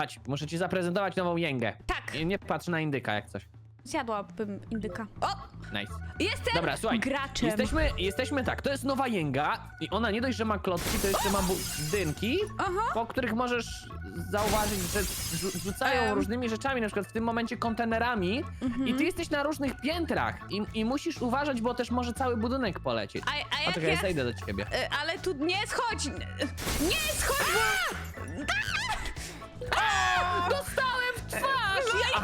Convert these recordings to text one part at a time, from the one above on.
Chodź, muszę ci zaprezentować nową jęgę. Tak. Nie, nie patrz na indyka jak coś. Zjadłabym indyka. O! Nice. Jestem Dobra, słuchaj. graczem. Jesteśmy, jesteśmy tak, to jest nowa jęga i ona nie dość, że ma klocki, to jeszcze ma budynki, Aha. po których możesz zauważyć, że rzu- rzucają Em. różnymi rzeczami, na przykład w tym momencie kontenerami Mhm. i ty jesteś na różnych piętrach i, i musisz uważać, bo też może cały budynek polecieć. A, a O, jak czekaj, ja ja... zejdę do ciebie. Y, Ale tu nie schodź! Nie schodź! bo-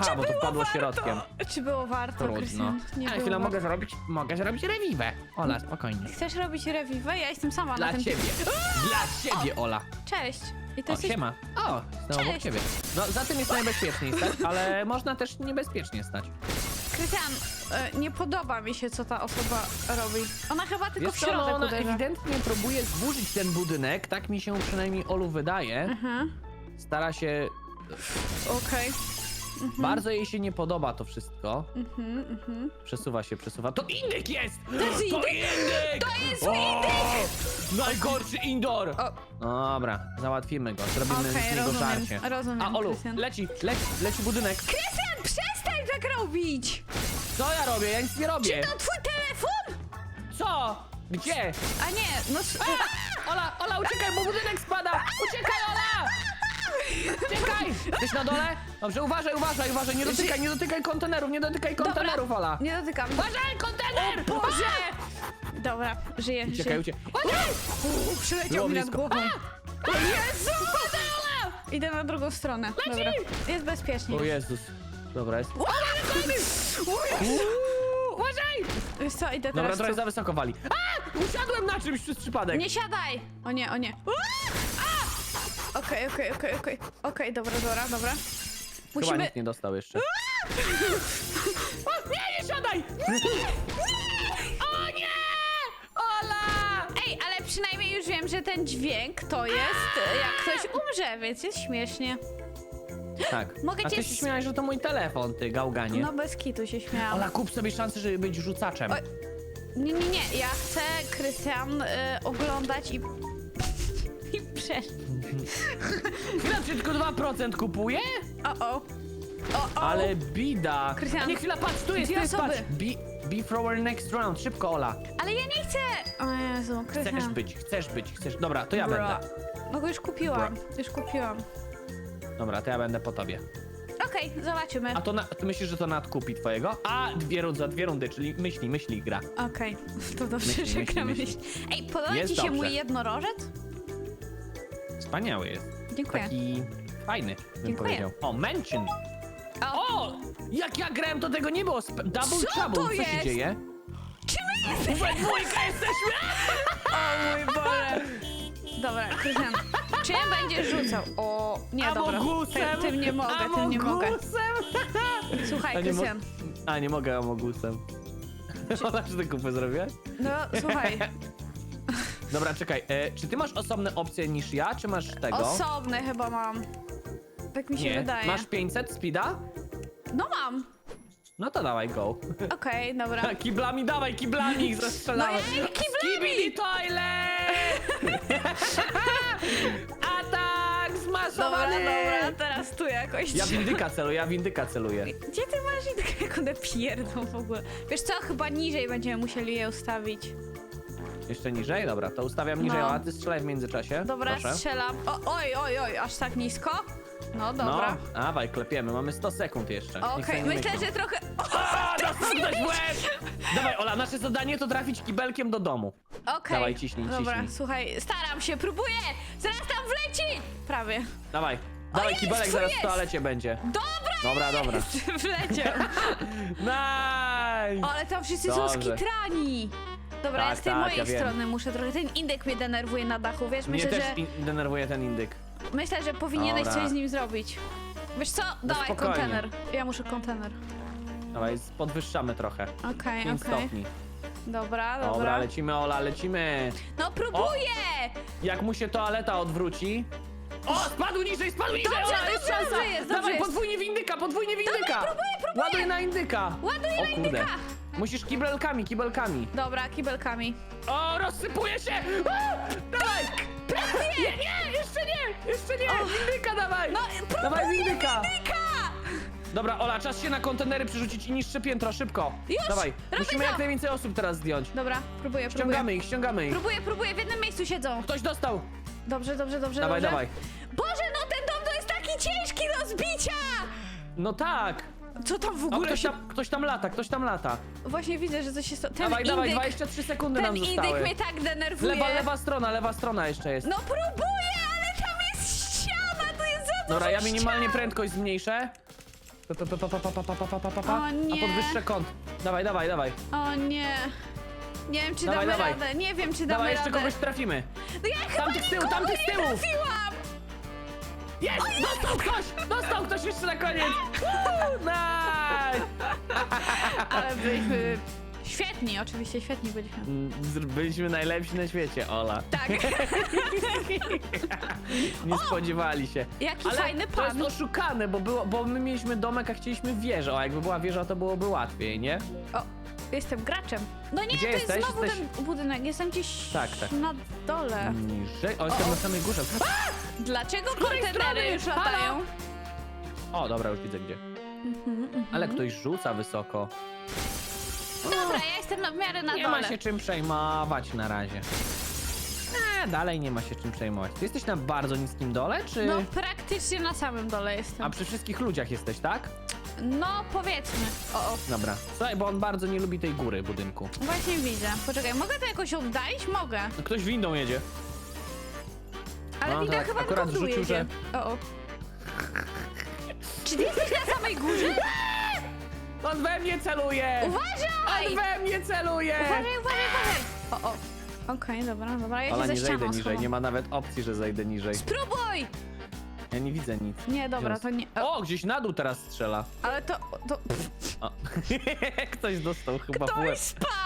Aha, bo to było padło warto? środkiem. Czy było warto, Trudno. Krystian? Nie A było chwilę warto. mogę zrobić, mogę zrobić rewiwę. Ola, spokojnie. Chcesz robić rewiwę? Ja jestem sama Dla na tym... ciebie. Dla ciebie, Ola. Cześć. I to O, jesteś... siema. O, znowu obok Cześć. ciebie. No, za tym jest najbezpieczniej stać, ale można też niebezpiecznie stać. Krystian, y, nie podoba mi się, co ta osoba robi. Ona chyba tylko Wiesz w co, no środek ona uderza. ewidentnie próbuje zburzyć ten budynek, tak mi się przynajmniej Olu wydaje. Mhm, Stara się... okej. Bardzo jej się nie podoba to wszystko. Mhm, mhm. Przesuwa się, przesuwa. To indyk jest! To jest indyk! indyk! To jest o! Najgorszy indoor! O, Dobra, załatwimy go. Zrobimy Okej, z niego rozumiem, żarcie. rozumiem, A Olu, Krystian. leci, leci, leci budynek. Krystian, przestań tak robić! Co ja robię? Ja nic nie robię. To twój telefon? Co? Gdzie? A nie, no... s- Ola, Ola, uciekaj, bo budynek spada! Uciekaj, Ola! Uciekaj! Jesteś na dole? Dobrze, uważaj, uważaj, uważaj, nie dotykaj, nie dotykaj kontenerów, nie dotykaj kontenerów, Ola! Nie dotykam. Uważaj, kontener! Boże! Dobra, żyję, Uciekaj, żyję. uciekaj. Ojej! Było Przyleciał mi nad blisko. głową. O Jezu! Idę na drugą stronę. Dobra, jest bezpiecznie. O Jezus. Dobra, jest. Uuu, Uważaj! Wiesz co, idę Dobra, teraz trochę tu. za wysoko wali. A! Usiadłem na czymś przez przypadek. Nie siadaj! O nie, o nie. Uuu! Okej, okej, okej, okej. Okej, dobra, dobra, dobra. Chyba Musimy... nikt nie dostał jeszcze. O, nie, nie siadaj! O nie! Ola! Ej, ale przynajmniej już wiem, że ten dźwięk to jest e, jak ktoś umrze, więc jest śmiesznie. Tak. Mogę A cię ty się s- śmiałeś, że to mój telefon, ty gałganie. No bez kitu się śmiałam. Ola, kup sobie szansę, żeby być rzucaczem. Oj. Nie, nie, nie, ja chcę, Krystian, y, oglądać i... i przejść. Chwila, czy tylko 2% kupuje? O, o. O, o. Ale bida. Krystian, nie, chwila, patrz, tu jest, dwie tu jest, osoby. patrz. Be, be for our next round. Szybko, Ola. Ale ja nie chcę! O Jezu, Krystian. Chcesz być, chcesz być, chcesz. Dobra, to ja Bra. będę. No bo już kupiłam, już kupiłam. Dobra, to ja będę po tobie. Okej, zobaczymy. A to na, ty myślisz, że to nadkupi twojego? A, dwie rundy, za dwie rundy, czyli myśli, myśli gra. Okej, to dobrze, Myśli, że myśli, gra myśli. myśl. Ej, podoba Jest ci się dobrze. mój jednorożec? Wspaniały jest. Dziękuję. Taki fajny, bym Dziękuję. powiedział. O, mention. O, O! Jak ja grałem, to tego nie było. Sp double Co trouble, to co jest? się dzieje? czy my jesteśmy? We dwójkę jesteśmy! O mój Boże. Dobra, Krystian, czym będziesz rzucał? O, nie, dobra. Amogusem! Ty, tym nie mogę, tym nie mogę. Amogusem! Słuchaj, A nie, mo Krystian, a, nie mogę amogusem. Ola, czy ty kupę zrobiłaś? no słuchaj, Dobra, czekaj. E, czy ty masz osobne opcje niż ja, czy masz tego? osobne chyba mam. Tak mi się nie. wydaje. Masz 500 speeda? No mam. No to dawaj, go. Okej, dobra. Kiblami, dawaj, kiblami ich zastrzelałem. No jak kiblami? Skibidi toilet! Atak Dobra, zmasowany! dobra, teraz tu jakoś. Ja w indyka celuję, ja w indyka celuję. Gdzie ty masz i tak jak one pierdą w ogóle? Wiesz co, chyba niżej będziemy musieli je ustawić. Jeszcze niżej? Dobra, to ustawiam niżej, No. a ty strzelaj w międzyczasie. Dobra, Proszę. strzelam. O, oj, oj, oj, aż tak nisko? No dobra. No, dawaj, klepiemy, mamy 100 sekund jeszcze. Niech Okej, sobie myślę, myślą. że trochę... A, dostał ktoś w łeb! Dawaj, Ola, nasze zadanie to trafić kibelkiem do domu. Okej. Dawaj, ciśnij, Dobra, ciśnij. słuchaj, staram się, próbuję! Zaraz tam wleci! Prawie. Dawaj, dawaj, jest, kibelek tu zaraz w jest! toalecie będzie. Dobra! Dobra, dobra. Wleciał. Nice! O, ale tam wszyscy są Dobrze. skitrani. Dobra, ja Tak, z tej tak, mojej ja wiem. strony muszę trochę. Ten indyk mnie denerwuje na dachu, wiesz? Mnie Myślę, też że, in- denerwuje ten indyk. myślę, że powinieneś Dobra. coś z nim zrobić. Wiesz co? Dawaj spokojnie. kontener. Ja muszę kontener. Dawaj, podwyższamy trochę. Okej, 5 okej. stopni. Dobra, dobra. Dobra, lecimy, Ola, lecimy. No próbuję! Jak mu się toaleta odwróci... O, spadł niżej, spadł niżej, Dobrze, Ola, jest dobrze, szansa! dobrze jest, dobrze Dawaj, jest. podwójnie w indyka, podwójnie w indyka! próbuję, próbuję. Ładuj na indyka! Ładuję o, na kurde. indyka. Musisz kibelkami, kibelkami. Dobra, kibelkami. O, rozsypuje się! A, dawaj! Nie, nie, jeszcze nie, jeszcze nie. Windyka dawaj. No, dawaj próbuję windyka. windyka! Dobra, Ola, czas się na kontenery przerzucić i niższe piętro, szybko. Już, Dawaj, robię musimy to. jak najwięcej osób teraz zdjąć. Dobra, próbuję, próbuję. Ściągamy ich, ściągamy ich. Próbuję, próbuję, w jednym miejscu siedzą. Ktoś dostał. Dobrze, dobrze, dobrze, Dawaj, dobrze. dawaj. Boże, no ten dom to jest taki ciężki do zbicia! No tak. Co tam w O, ogóle ktoś się... tam, ktoś tam lata, ktoś tam lata. Właśnie widzę, że coś się... sto- Ten Dawaj, dawaj, indyk, 23 sekundy ten nam indyk zostały. mnie tak denerwuje. Lewa, lewa strona, lewa strona jeszcze jest. No próbuję, ale tam jest ściana, to jest za dużo Dobra, ja ścian. minimalnie prędkość zmniejszę. Pa, pa, pa, pa, pa, pa, pa, pa, pa, pa, pa, pa. O nie. A podwyższę kąt. Dawaj, dawaj, dawaj. O nie. Nie wiem, czy Dawaj, damy dawaj. radę. Nie wiem, czy damy Dawaj, jeszcze radę. kogoś trafimy. No ja chyba Tamtych z tyłu, nikogo tamtych z nie tyłu. trafiłam! Jest! Dostał ktoś! Dostał ktoś jeszcze na koniec! Woo, Nice! Ale byliśmy świetni, oczywiście świetni byliśmy. Mm, z- Byliśmy najlepsi na świecie, Ola. Tak. Nie spodziewali się. Jaki fajny to pan. jest oszukane, bo, było, bo my mieliśmy domek, a chcieliśmy wieżę. O, jakby była wieża, to byłoby łatwiej, nie? O, jestem graczem. No nie, Gdzie to jest jesteś? znowu Jesteś- ten budynek. Jestem gdzieś Tak, tak. na dole. Niżej. O, jestem na samej górze. Dlaczego której kontenery strony? już Halo? latają? O, dobra, już widzę gdzie. Mhm, Ale ktoś rzuca wysoko. Dobra, ja jestem na w miarę na Nie dole. ma się czym przejmować na razie. Nie, dalej nie ma się czym przejmować. Ty jesteś na bardzo niskim dole, czy... No praktycznie na samym dole jestem. A przy wszystkich ludziach jesteś, tak? No powiedzmy. O, o. Dobra. Słuchaj, bo on bardzo nie lubi tej góry budynku. Właśnie widzę. Poczekaj, mogę to jakoś oddalić? Mogę. No, Ktoś windą jedzie. Ale No, widać tak, chyba akurat tylko w dół rzucił, jedzie. O, o. Czy ty jesteś na samej górze? On we mnie celuje! Uważaj! On we mnie celuje! Uważaj, uważaj, uważaj! O, o. Okej, dobra, dobra, ja Ola, się ze nie zejdę ścianą niżej, schowam. nie ma nawet opcji, że zejdę niżej. Spróbuj! Ja nie widzę nic. Nie, dobra, to nie... O, O, gdzieś na dół teraz strzela. ale to... to O. Ktoś dostał chyba w łeb. ktoś spadł!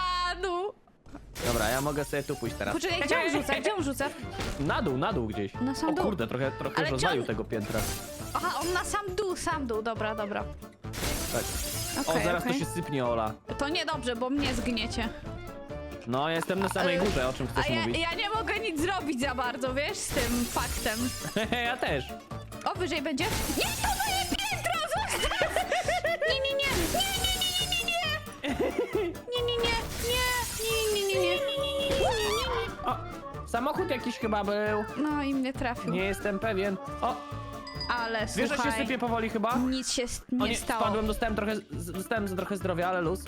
Dobra, ja mogę sobie tu pójść teraz. Poczekaj, gdzie on rzuca? Gdzie on rzuca? Na dół, na dół gdzieś. Na sam o dół. kurde, trochę, trochę Ale czy on- tego piętra. Aha, on na sam dół, sam dół, dobra, dobra. Tak. Okej, o, zaraz okej. to się sypnie, Ola. To niedobrze, bo mnie zgniecie. No, ja jestem na samej Ale- górze, o czym A chcesz ja, mówić? ja nie mogę nic zrobić za bardzo, wiesz, z tym faktem. ja też. O, wyżej będzie? Nie, samochód jakiś chyba był. No i mnie trafił. Nie jestem pewien. O, Ale wiesz, że się sypie powoli chyba? nic się s- O nie, stało. spadłem, dostałem trochę, z- dostałem za trochę zdrowia, ale luz.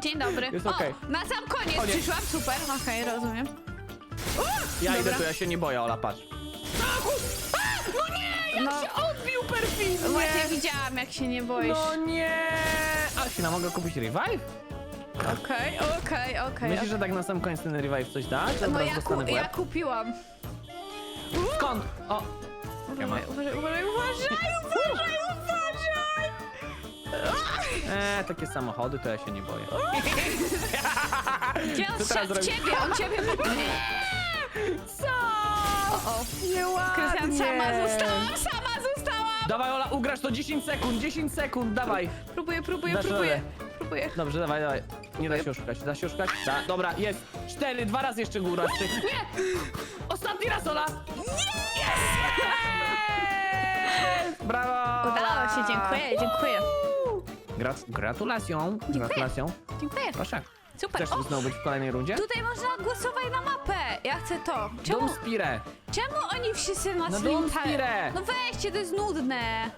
Dzień dobry. Jest o, okej. na sam koniec Koniec. przyszłam, super, okej, rozumiem. Ja Dobra. idę tu, ja się nie boję, Ola, patrz. No nie, jak No. się odbił perfidnie! Właśnie widziałam, jak się nie boisz. No nie! A, chwila, mogę kupić revive? Okej, okej, okej. Myślisz, że tak na sam koniec ten revive coś da? Czy od No razu ja, ku, dostanę w ja łeb? kupiłam. Skąd? O. Uważaj, uważaj, uważaj, uważaj, uważaj, uważaj! e, takie samochody, to ja się nie boję. Gdzie on strzedł w robi? ciebie? On ciebie... Co? O, o. Nieładnie! Krystian, sama zostałam, sama zostałam! Dawaj, Ola, ugrasz to 10 sekund, 10 sekund, dawaj! Próbuję, próbuję, Dasz próbuję. radę. Próbuję. Dobrze, dawaj, dawaj. Nie da się oszukać, da się oszukać? Da, dobra, jest. Cztery, dwa razy jeszcze góra. Trzy. Nie! Ostatni raz, Ola! Nie! Brawo! Udało się, dziękuję, dziękuję. Gra gratulacją, gratulacją. Dziękuję. Proszę. Super. Chcesz O, znowu być w kolejnej rundzie? tutaj można głosować na mapę. Ja chcę to. Czemu, Dom Spire. czemu oni wszyscy Na Dom linkają? Spire. No weźcie, to jest nudne.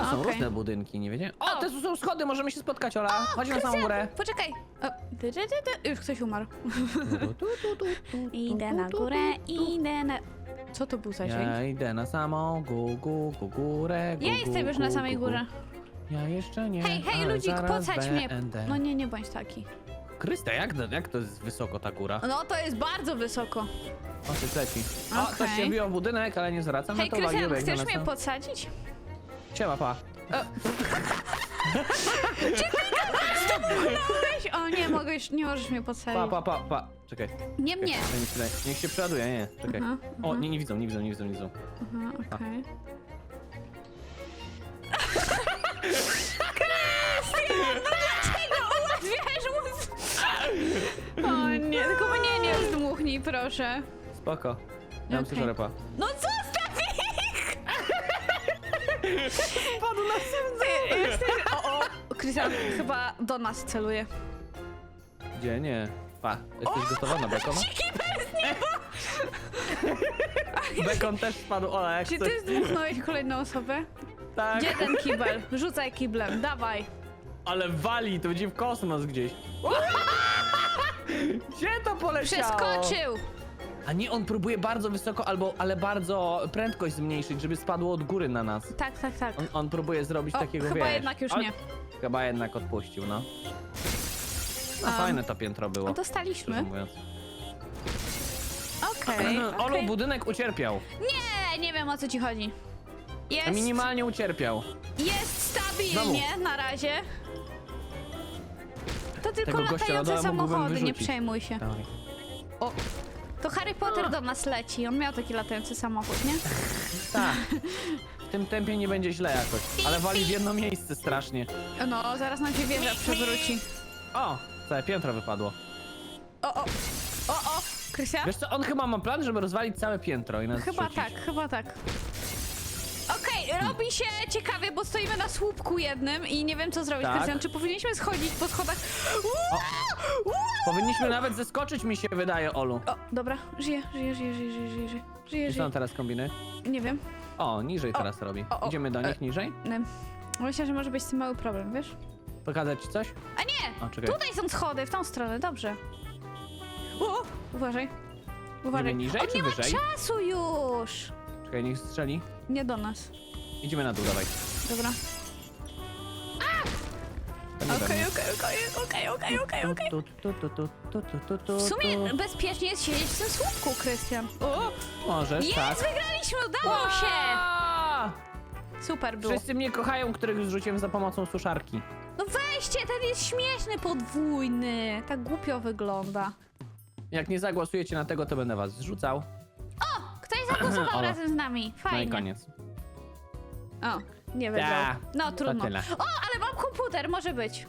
A, są Okej. różne budynki, nie wiedziałem. O, O. te są schody, możemy się spotkać, Ola. Chodź na samą Krystian, górę. Poczekaj. O. Już ktoś umarł. Idę na górę, idę na... Co to był za dźwięk? Ja idę na samą gu, gu, gu, górę. Gu, Ja gu, jestem już gu, na samej gu, gu. górze. Ja jeszcze nie. Hej, hej, ale ludzik, zaraz podsadź mnie. będę. No nie, nie bądź taki. Krysta, jak, to- jak to jest wysoko ta góra? No to jest bardzo wysoko. O, coś leci. O, Okej. coś się biło w budynek, ale nie zwracam Hej, na to uwagi. Krystian, biegnę chcesz na mnie sam- podsadzić? Siema, pa. Weź, o nie, mogę już, nie możesz mnie Pa, podsadzić. pa, pa, pa. Czekaj. Nie mnie. Chwilę. Niech się przeładuje, nie, czekaj. Aha, O, nie, nie widzą, nie widzą, nie widzą, nie widzą. Aha, okej. Krystian, no dlaczego ułatwiasz mu... O nie, tylko mnie nie zdmuch. mi, proszę. Spoko. Dam Okej. okay. repa. No zostaw Ty, jesteś... O, o, Krystian chyba do nas celuje. Gdzie? Nie. Pa, jesteś gotowa na bekon? Bekon też spadł, Ola, jak Czy chcesz. ty zdmuchnąłeś kolejną osobę? Tak. Gdzie ten kibel? Rzucaj kiblem, dawaj. Ale wali, to będzie w kosmos gdzieś. Gdzie to poleciało? Przeskoczył! A nie, on próbuje bardzo wysoko, albo, ale bardzo prędkość zmniejszyć, żeby spadło od góry na nas. Tak, tak, tak. On, on próbuje zrobić O, takiego, chyba wiesz... jednak już ale- nie. Chyba jednak odpuścił, no. No fajne to piętro było, No szczerze dostaliśmy. mówiąc. Okej, Olu, budynek ucierpiał. Nie, nie wiem o co ci chodzi. Jest, Minimalnie ucierpiał. jest stabilnie na razie. To tylko Tego gościa latające mógłbym samochody, nie wyrzucić. przejmuj się. Dawaj. O, to Harry Potter do nas leci. On miał taki latający samochód, nie? Tak. W tym tempie nie będzie źle jakoś. Ale wali w jedno miejsce strasznie. No, zaraz nam się wieża przewróci. O! Całe piętro wypadło. O, o, o, o, Krystian? Wiesz co, on chyba ma plan, żeby rozwalić całe piętro i nas Chyba zrzucić. tak, chyba tak. Robi się ciekawie, bo stoimy na słupku jednym i nie wiem co zrobić, Tak. Krystian. Czy powinniśmy schodzić po schodach? Uuu, uuu. Powinniśmy nawet zeskoczyć, mi się wydaje, Olu. O, dobra, żyje, żyje, żyje, żyje, żyje, żyje, żyje, żyje, I co on żyje. teraz kombiny? Nie wiem. O, niżej teraz robi. o, o, Idziemy do e. nich niżej? Nie. Myślę, że może być z tym mały problem, wiesz? Pokazać ci coś? A nie! O, czekaj. Tutaj są schody, w tą stronę, dobrze. O, uważaj. Uważaj. Idziemy niżej On czy nie ma wyżej? czasu już! Czekaj, niech strzeli. Nie do nas. Idziemy na dół, dawaj. Dobra. Nie we Okej, mnie. okej, okej, okej, okej, okej, okej. Tu, tu, tu, tu, tu, tu, tu, tu, W sumie tu. bezpiecznie jest siedzieć w tym słupku, Krystian. O! Możesz, Jest, tak. wygraliśmy, udało się! Super było. Wszyscy mnie kochają, których zrzuciłem za pomocą suszarki. No weźcie, ten jest śmieszny, podwójny. Tak głupio wygląda. Jak nie zagłosujecie na tego, to będę was zrzucał. Ktoś zagłosował razem z nami. No i Fajnie. koniec. O, nie wygrał. Ta, No trudno. tyle. O, ale mam komputer, może być.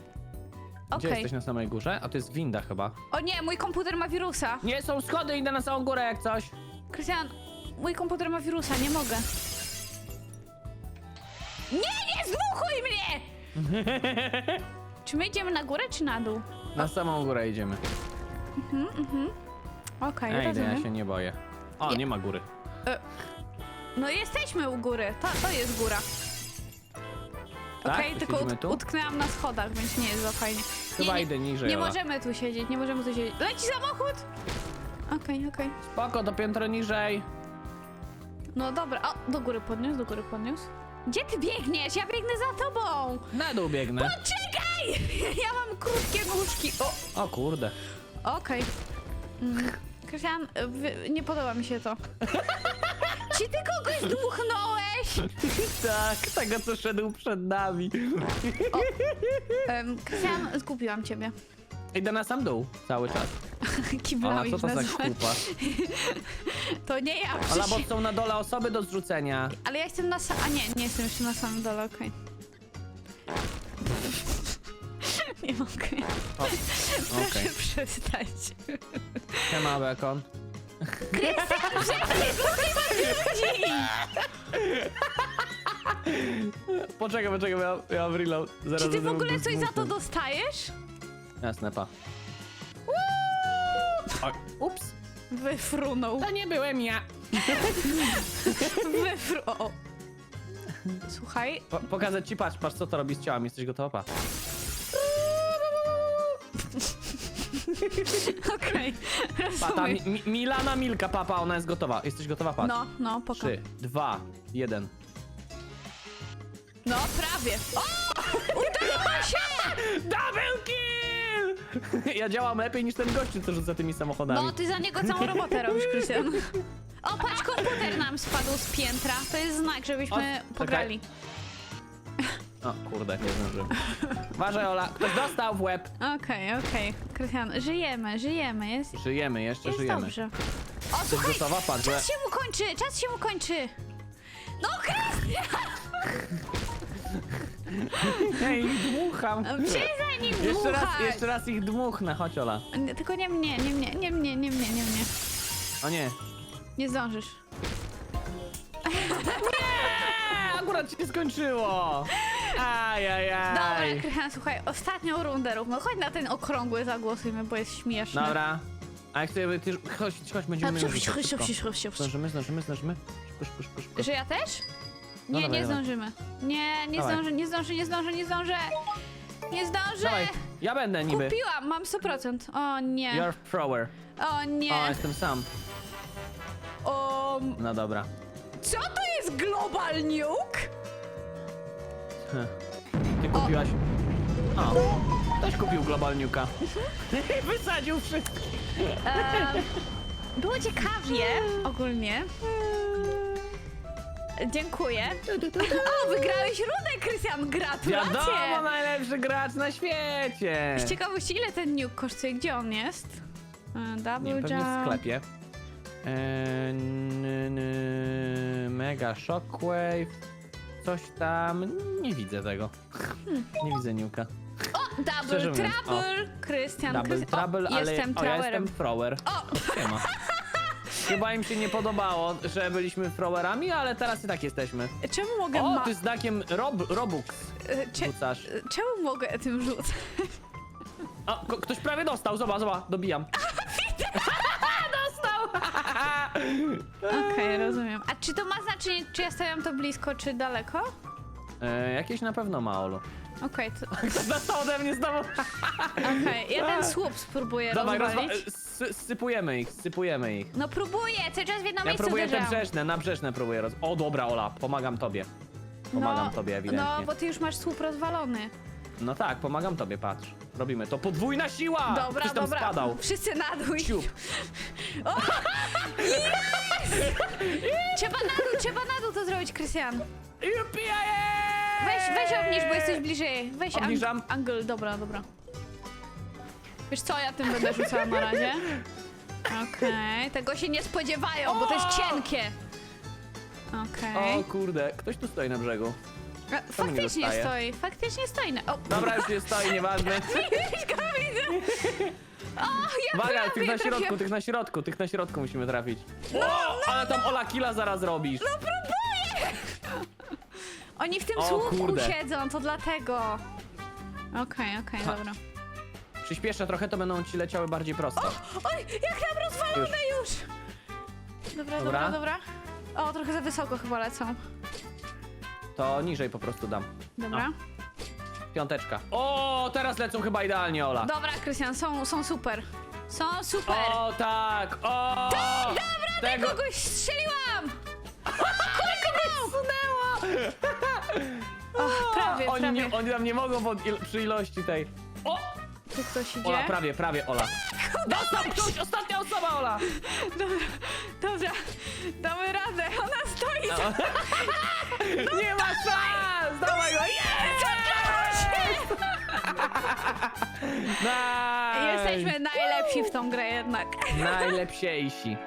Gdzie Okej. jesteś na samej górze? A to jest winda chyba. O nie, mój komputer ma wirusa. Nie, są schody, idę na samą górę jak coś. Krystian, mój komputer ma wirusa, nie mogę. Nie, nie zdmuchuj mnie! Czy my idziemy na górę, czy na dół? Na samą górę idziemy. Okej, Ej, ja rozumiem. się nie boję. O, Ja- nie ma góry. No jesteśmy u góry, to, to jest góra. Tak? Okej, To tylko siedzimy ut- tu? utknęłam na schodach, więc nie jest za fajnie. Chyba nie, idę niżej, Nie Ola. możemy tu siedzieć, nie możemy tu siedzieć. Leci samochód! Okej, okej. Spoko, to piętro niżej. No dobra, o, do góry podniósł, do góry podniósł. Gdzie ty biegniesz? Ja biegnę za tobą! Na dół biegnę. Czekaj! Ja mam krótkie nóżki. O, O kurde. okej. Mm. Krystian, wy- nie podoba mi się to. Czy ty kogoś dmuchnąłeś? tak, tego co szedł przed nami. Um, Krystian, zgubiłam ciebie. Idę na sam dół cały czas. Ola, Kiblałeś co to za kupa? To nie ja, Ola, przecież... bo są na dole osoby do zrzucenia. Ale ja jestem na sam... A nie, nie jestem jeszcze na samym dole, okej. Nie mogę. O, Proszę okej. przestać. Siema, bekon. Poczekaj, poczekaj, bo ja, ja mam reload. Zaraz Czy ty w będę ogóle mógł coś za to dostajesz? Jasne, pa. Ups. Wyfrunął. To nie byłem ja. Wyfru... O, o. Słuchaj, Po, pokazać ci, patrz, patrz co to robi z ciałami. Jesteś gotowa, patrz. okej. Pa, ta Rozumiem. mi, mi, Milana Milka, papa, ona jest gotowa. Jesteś gotowa, patrz. No, no, pokaż. Trzy, dwa, jeden. No, prawie. O! Udało się! Double kill! Ja działam lepiej niż ten gościu, co rzuca tymi samochodami. No, ty za niego całą robotę robisz, Krystian. O, patrz, komputer nam spadł z piętra. To jest znak, żebyśmy O, pograli. O kurde, nie zdążyłem. Uważaj, Ola, ktoś dostał w łeb. Okej, okej. Krystian, żyjemy, żyjemy. Jest, Żyjemy, jeszcze jest żyjemy. dobrze. O, słuchaj, gotowa? Patrz, że... czas się mu kończy, czas się mu kończy. No, Krystian! Ja ich dmucham. Przestań nim Jeszcze raz, dmuchać. jeszcze raz ich dmuchnę, chodź Ola. Nie, Tylko nie mnie, nie mnie, nie mnie, nie mnie, nie mnie. O nie. Nie zdążysz. Eee, akurat się skończyło. Ajajaj. Dobra, Krystian, słuchaj, ostatnią rundę róbmy. Chodź na ten okrągły zagłosujmy, bo jest śmieszny. Dobra. A jak ty, ty chodź, chodź, będziemy mieli chodź, chodź, szybko. chodź, chodź, chodź. Zdążymy, zdążymy, zdążymy. Szybko, szybko, szybko, szybko. Że ja też? No Nie, dawaj, nie dawaj. zdążymy. Nie, nie Dawaj. zdążę, nie zdążę, nie zdążę, nie zdążę. Nie zdążę. Dawaj, ja będę niby. Kupiłam, mam 100%. O nie. You're thrower. O nie. O, jestem sam. O, No dobra. co to jest Global Nuke? Heh. Ty kupiłaś... O, ktoś kupił Global Nuka. Wysadził wszystkich. Em, było ciekawie ogólnie. Dziękuję. O, wygrałeś rundę, Krystian, Wiadomo, gratulacje! najlepszy gracz na świecie. Z ciekawości, ile ten nuke kosztuje? Gdzie on jest? E, Double Nie, pewnie w jump. sklepie. Eee, n, n, mega Shockwave. Coś tam. Nie widzę tego. Nie widzę Niuka. Double Szczerze mówiąc, trouble! Krystian, Double Krystian- trouble, ale Jestem o, ja jestem thrower. O! Siema. Chyba im się nie podobało, że byliśmy throwerami, ale teraz i tak jesteśmy. Czemu mogę O, ma... ty znakiem Rob, Robux e, cze- rzucasz. e, Czemu mogę tym rzucać? O, ko- ktoś prawie dostał, zobacz, zobacz, dobijam. Okej, rozumiem. A czy to ma znaczenie, czy ja stawiam to blisko, czy daleko? e, jakieś na pewno ma, Olu. Okej, to... Dostał ode mnie znowu. Okej, ja ten słup spróbuję Dawaj, rozwalić. rozwa- sy- sypujemy ich, sypujemy ich. No próbuję, cały czas w jedno Ja miejsce próbuję te uderzam. brzeżne, na brzeżne próbuję roz... O, dobra, Ola, pomagam tobie. Pomagam no, tobie ewidentnie. No, bo ty już masz słup rozwalony. No tak, pomagam tobie, patrz. Robimy to. Podwójna siła! Dobra, Ktoś tam dobra. spadał. Wszyscy na dół. i- Ciup. Trzeba na dół, trzeba na dół to zrobić, Krystian. Weź, weź obniż, bo jesteś bliżej. Weź ang- Obniżam. angle, dobra, dobra. Wiesz co, ja tym będę rzucała na razie. Okej, tego się nie spodziewają, bo to jest O! cienkie. Okej. O kurde, ktoś tu stoi na brzegu. A, nie Faktycznie stoi, faktycznie stoi. Na... O, Dobra, już nie stoi, nieważne. Już go widzę. O, ja Uwaga, tych prawie na środku, tych na środku, tych na środku musimy trafić. No, O, ale tam Ola killa zaraz robisz. Oni w tym O, słupku kurde. siedzą, to dlatego. Okej, okej, Ha. dobra. Przyspieszę trochę, to będą ci leciały bardziej prosto. Oj, jak tam rozwalone już! Dobra, dobra, Dobra. dobra. O, trochę za wysoko chyba lecą. To niżej po prostu dam. Dobra. Piąteczka. O, teraz lecą chyba idealnie, Ola. Dobra, Krystian, są, są super. Są super! O, tak, o! Dobra, tego... Kogoś strzeliłam! Sunęło! O, prawie, Oni, prawie. nie, oni tam nie mogą pod il przy ilości tej. O! Tu ktoś idzie? Ola, prawie, prawie, Ola. Dostał ktoś, ostatnia osoba, Ola! Dobra, dobra, damy radę, ona stoi No. za... Nie ma Nice! Jesteśmy najlepsi w tą grę jednak. Najlepsiejsi.